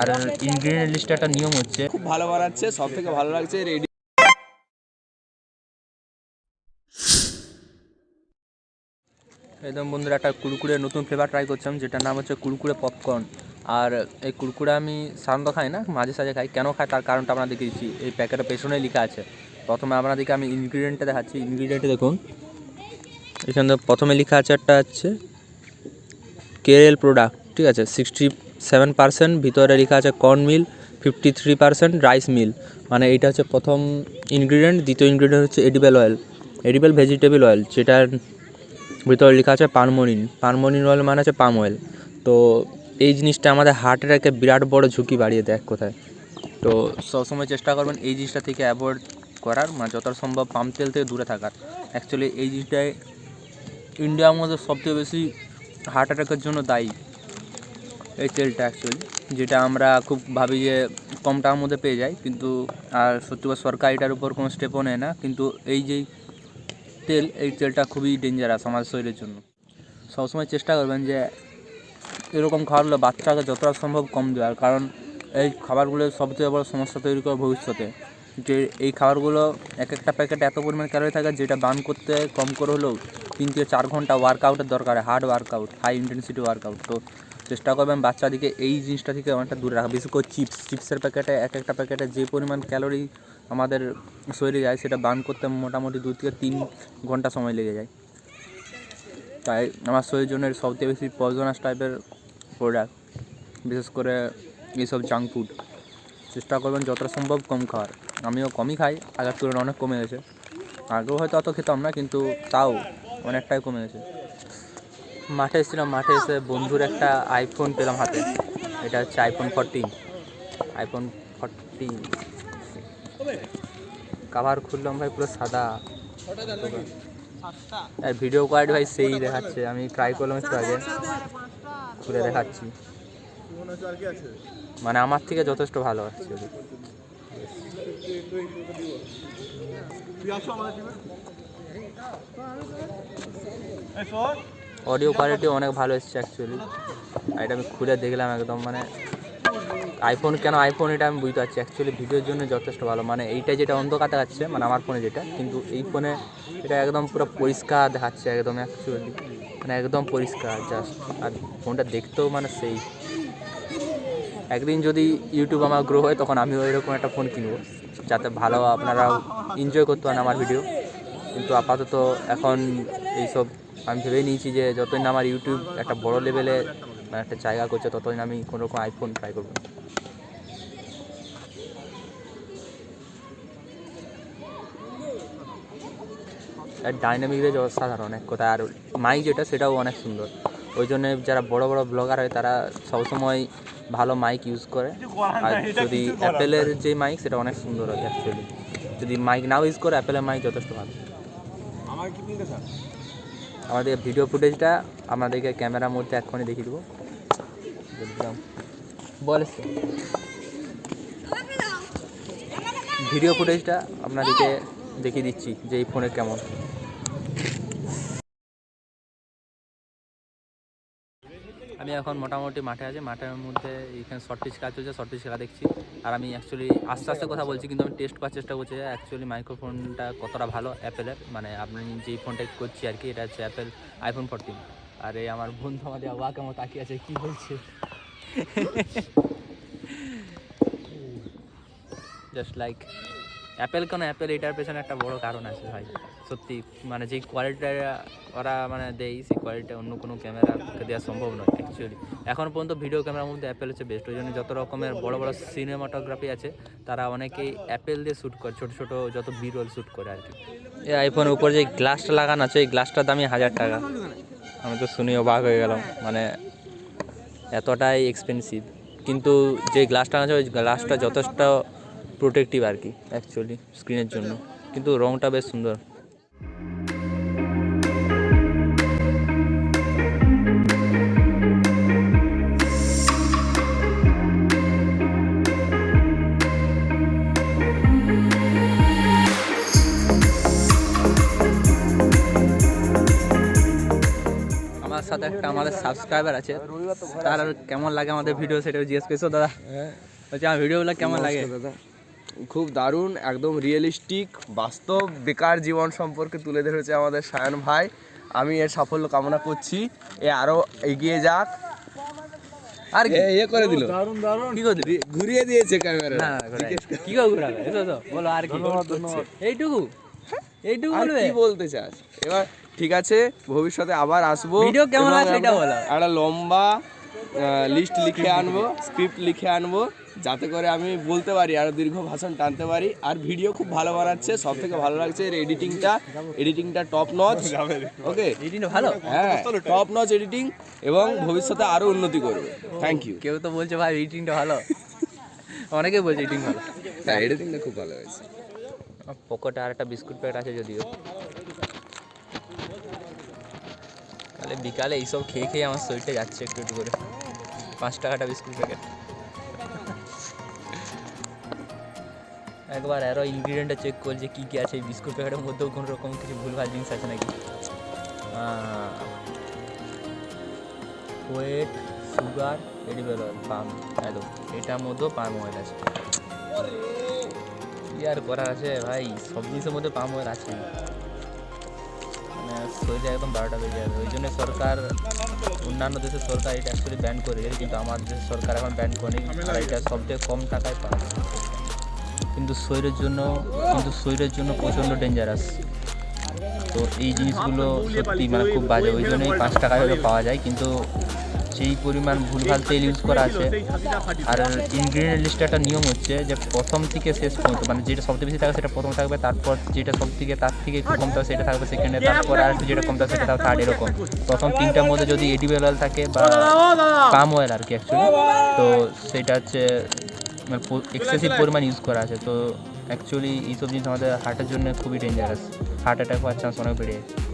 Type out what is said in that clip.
আর ingredient লিস্টে একটা নিয়ম হচ্ছে খুব ভালো বানাচ্ছে সব থেকে ভালো লাগছে রেডি একদম বন্ধুরা একটা কুরকুরে নতুন ফ্লেভার ট্রাই করছিলাম যেটার নাম হচ্ছে কুরকুরে পপকর্ন আর এই কুরকুরে আমি সাধারণত খাই না মাঝে সাঝে খাই। কেন খাই? তার কারণটা আপনাদেরকে দিচ্ছি। এই প্যাকেটের পেছনে লেখা আছে। প্রথমে আপনাদেরকে আমি ইনগ্রিডিয়েন্টটা দেখাচ্ছি। ইনগ্রিডিয়েন্টে দেখুন। এখানে প্রথমে লেখা আছে একটা হচ্ছে কেএল প্রোডাক্ট ঠিক আছে? সিক্সটি সেভেন পার্সেন্ট ভিতরে লেখা আছে corn meal fifty three percent rice meal মানে এটা হচ্ছে প্রথম ইনগ্রিডিয়েন্ট দ্বিতীয় ইনগ্রিডিয়েন্ট হচ্ছে edible oil edible vegetable oil যেটার ভিতরে লেখা আছে পানমনিন পানমনিন অয়েল মানে হচ্ছে পাম অয়েল তো এই জিনিসটা আমাদের হার্টের একটা বিরাট বড় ঝুঁকি বাড়িয়ে দেয় কোথায়। তো সবসময় চেষ্টা করবেন এই জিনিসটা থেকে অ্যাভয়েড করার মানে যতটা সম্ভব পাম তেল থেকে দূরে থাকার। অ্যাকচুয়ালি এই জিনিসটাই ইন্ডিয়ার মধ্যে সবচেয়ে বেশি হার্ট অ্যাটাকের জন্য দায়ী। এই তেলটা অ্যাকচুয়ালি যেটা আমরা খুব ভাবি যে কম টাকার মধ্যে পেয়ে যাই কিন্তু আর সত্যি সরকার এটার উপর কোনো স্টেপও নেয় না, কিন্তু এই যেই তেল, এই তেলটা খুবই ডেঞ্জারাস আমাদের শরীরের জন্য। সবসময় চেষ্টা করবেন যে এরকম খাবারগুলো বাচ্চাকে যতটা সম্ভব কম দেওয়ার, কারণ এই খাবারগুলো সবথেকে বড় সমস্যা তৈরি করে ভবিষ্যতে। যে এই খাবারগুলো এক একটা প্যাকেটে এত পরিমাণ ক্যালোরি থাকে যেটা বার্ন করতে কম করে হলেও তিন থেকে চার ঘণ্টা ওয়ার্কআউটের দরকার hard workout high intensity workout তো চেষ্টা করবেন বাচ্চাদিকে এই জিনিসটা থেকে অনেকটা দূরে রাখা। বিশেষ করে চিপস চিপসের প্যাকেটে এক একটা প্যাকেটে যে পরিমাণ ক্যালোরি আমাদের শরীরে যায় সেটা বার্ন করতে মোটামুটি দু থেকে তিন ঘণ্টা সময় লেগে যায়। তাই আমার শরীরের জন্য সবচেয়ে বেশি পয়জনাস টাইপের প্রোডাক্ট বিশেষ করে এইসব জাঙ্ক ফুড চেষ্টা করবেন যতটা সম্ভব কম খাওয়ার। আমিও কমই খাই আগের তুলনায় অনেক কমে গেছে। আগেও হয়তো অত খেতাম না, কিন্তু তাও অনেকটাই কমে গেছে। মাঠে এসেছিলাম মাঠে এসে বন্ধুর একটা আইফোন পেলাম হাতে এটা হচ্ছে iPhone fourteen iPhone fourteen cover খুললাম ভাই পুরো সাদা আর ভিডিও কোয়ালিটি ভাই সেই দেখাচ্ছে আমি ট্রাই করলাম একটু আগে খুলে দেখাচ্ছি মানে আমার থেকে যথেষ্ট ভালো আসছে অডিও কোয়ালিটি অনেক ভালো এসছে অ্যাকচুয়ালি এটা আমি খুলে দেখলাম একদম মানে আইফোন কেন আইফোন এটা আমি বুঝতে পারছি অ্যাকচুয়ালি ভিডিওর জন্য যথেষ্ট ভালো। মানে এইটা যেটা অন্ধকার দেখাচ্ছে মানে আমার ফোনে যেটা, কিন্তু এই ফোনে এটা একদম পুরো পরিষ্কার দেখাচ্ছে একদম অ্যাকচুয়ালি মানে একদম পরিষ্কার জাস্ট আর ফোনটা দেখতেও মানে সেই। একদিন যদি ইউটিউব আমার গ্রো হয়, তখন আমিও এরকম একটা ফোন কিনবো, যাতে ভালো আপনারা এনজয় করতে পারেন আমার ভিডিও কিন্তু আপাতত এখন এইসব আমি ভেবেই নিয়েছি যে যতই না আমার ইউটিউব একটা বড় লেভেলে মানে একটা জায়গা করছে ততদিন আমি কোনো রকম আইফোন ট্রাই করব। আর ডাইনামিক রেঞ্জ অসাধারণ এক কথা আর মাইক যেটা সেটাও অনেক সুন্দর। ওই জন্য যারা বড় বড় ব্লগার হয় তারা সবসময় ভালো মাইক ইউজ করে। আর যদি অ্যাপেলের যে মাইক সেটা অনেক সুন্দর হয় অ্যাকচুয়ালি যদি মাইক নাও ইউজ করে অ্যাপেলের মাইক যথেষ্ট ভালো। আমার কি স্যার আমাদের ভিডিও ফুটেজটা আমাদেরকে ক্যামেরার মধ্যে এক্ষণে দেখিয়ে দেবো। বলে ভিডিও ফুটেজটা আপনাদেরকে দেখিয়ে দিচ্ছি যে এই ফোনে কেমন। আমি এখন মোটামুটি মাঠে আছি, মাঠের মধ্যে এখানে শর্ট পিচ কাজ চলছে শর্ট পিচ খেলা দেখছি। আর আমি অ্যাকচুয়ালি আস্তে আস্তে কথা বলছি, কিন্তু আমি টেস্ট করার চেষ্টা করছি অ্যাকচুয়ালি মাইক্রোফোনটা কতটা ভালো অ্যাপেলের মানে আপনি যেই ফোনটা করছি আর কি, এটা হচ্ছে অ্যাপেল আইফোন ফোরটিন আর এই আমার বন্ধু আমাদের ওয়া কেমন তাকিয়ে আছে, কী বলছে? জাস্ট লাইক অ্যাপেল কেন অ্যাপেল এটার পেছনে একটা বড় কারণ আছে ভাই। সত্যি মানে যেই কোয়ালিটিটা ওরা মানে দেয়, সেই কোয়ালিটিটা অন্য কোনো ক্যামেরাকে দেওয়া সম্ভব নয় অ্যাকচুয়ালি এখন পর্যন্ত ভিডিও ক্যামেরার মধ্যে অ্যাপেল হচ্ছে বেস্ট ওই জন্য যত রকমের বড় বড় সিনেমাটোগ্রাফি আছে, তারা অনেকেই অ্যাপেল দিয়ে শ্যুট করে, ছোটো ছোটো যত বি রোল শ্যুট করে আর কি। এই আইফোনের উপর যে গ্লাসটা লাগানো আছে এই গ্লাসটার দামই হাজার টাকা। আমি তো শুনে অবাক হয়ে গেলাম মানে এতটাই এক্সপেন্সিভ কিন্তু যে গ্লাসটা আছে ওই গ্লাসটা যথেষ্ট প্রোটেক্টিভ আর কি অ্যাকচুয়ালি স্ক্রিনের জন্য। কিন্তু রংটা বেশ সুন্দর। সাথে একটা আমাদের সাবস্ক্রাইবার আছে। তার আর কেমন লাগে আমাদের ভিডিও সেটা জিজ্ঞেস করছ দাদা। বলছি আমার ভিডিওগুলো কেমন লাগে? দাদা। খুব দারুণ একদম রিয়েলিস্টিক বাস্তব বেকার জীবন সম্পর্কে তুলে ধরেছে আমাদের সায়ন ভাই। আমি এর সাফল্য কামনা করছি। এ আরও এগিয়ে যাক। আর কি করে দিল। কি করলি ঘুরিয়ে দিয়েছে ক্যামেরা না কি করে ঘুরাবে? এসো তো বলো আর কি এইটুকু? এইটুকু বলবে? কি বলতে চাস? এবার ঠিক আছে ভবিষ্যতে আবার আসব ভিডিও কেমন আছে এটা বলো। একটা লম্বা লিস্ট লিখে আনব স্ক্রিপ্ট লিখে আনব যাতে করে আমি বলতে পারি আরও দীর্ঘ ভাষণ টানতে পারি। আর ভিডিও খুব ভালো বানাচ্ছে সব থেকে ভালো লাগছে এর এডিটিংটা এডিটিংটা টপ নচ ওকে এডিটিং ভালো? হ্যাঁ টপ নচ এডিটিং এবং ভবিষ্যতে আরও উন্নতি করবে। থ্যাংক ইউ কেউ তো বলছে ভাই এডিটিংটা ভালো। অনেকে বলছে এডিটিং ভালো। হ্যাঁ এডিটিংটা খুব ভালো হয়েছে। পকেটে আর একটা বিস্কুট প্যাকেট আছে যদিও। তাহলে বিকালে এইসব খেয়ে খেয়ে আমার শরীরটা যাচ্ছে একটু একটু করে। পাঁচ টাকাটা বিস্কুট প্যাকেট একবার আরও ইনগ্রিডিয়েন্টটা চেক করছে কী কী আছে এই বিস্কুট প্যাকেটের মধ্যেও কোনো রকম কিছু ভুলভাল জিনিস আছে নাকি? Wait sugar edible oil palm একদম। এটার মধ্যেও পাম অয়েল আছে। কি আর করার আছে ভাই? সব জিনিসের মধ্যে পাম অয়েল আছে শরীরে একদম বারোটা বেজে যাবে। ওই জন্য সরকার, অন্যান্য দেশের সরকার এটা অ্যাকচুয়ালি ব্যান করে দিয়েছে, কিন্তু আমাদের দেশের সরকার এখন ব্যান করে আর এটা সবথেকে কম টাকায় পাওয়া যায়। কিন্তু শরীরের জন্য, কিন্তু শরীরের জন্য প্রচণ্ড ডেঞ্জারাস তো এই জিনিসগুলো সত্যি মানে খুব বাজে। ওই জন্যই পাঁচ টাকায় হলে পাওয়া যায়, কিন্তু যেই পরিমাণ ভুলভাল তেল ইউজ করা আছে। আর ইনগ্রিডিয়েন্ট লিস্টে একটা নিয়ম হচ্ছে যে প্রথম থেকে শেষ পর্যন্ত মানে যেটা সবথেকে বেশি থাকবে সেটা প্রথম থাকবে, তারপর যেটা সব থেকে তার থেকে একটু কম থাকবে সেটা থাকবে সেকেন্ডে তারপর আর যেটা কম থাকবে সেটা থার্ড এরকম। প্রথম তিনটার মধ্যে যদি এডিবেল অয়েল থাকে বা পাম অয়েল আর কি অ্যাকচুয়ালি তো সেটা হচ্ছে মানে এক্সেসিভ পরিমাণ ইউজ করা আছে। তো অ্যাকচুয়ালি এইসব জিনিস আমাদের হার্টের জন্য খুবই ডেঞ্জারাস হার্ট অ্যাটাক হওয়ার চান্স অনেক বেড়ে যায়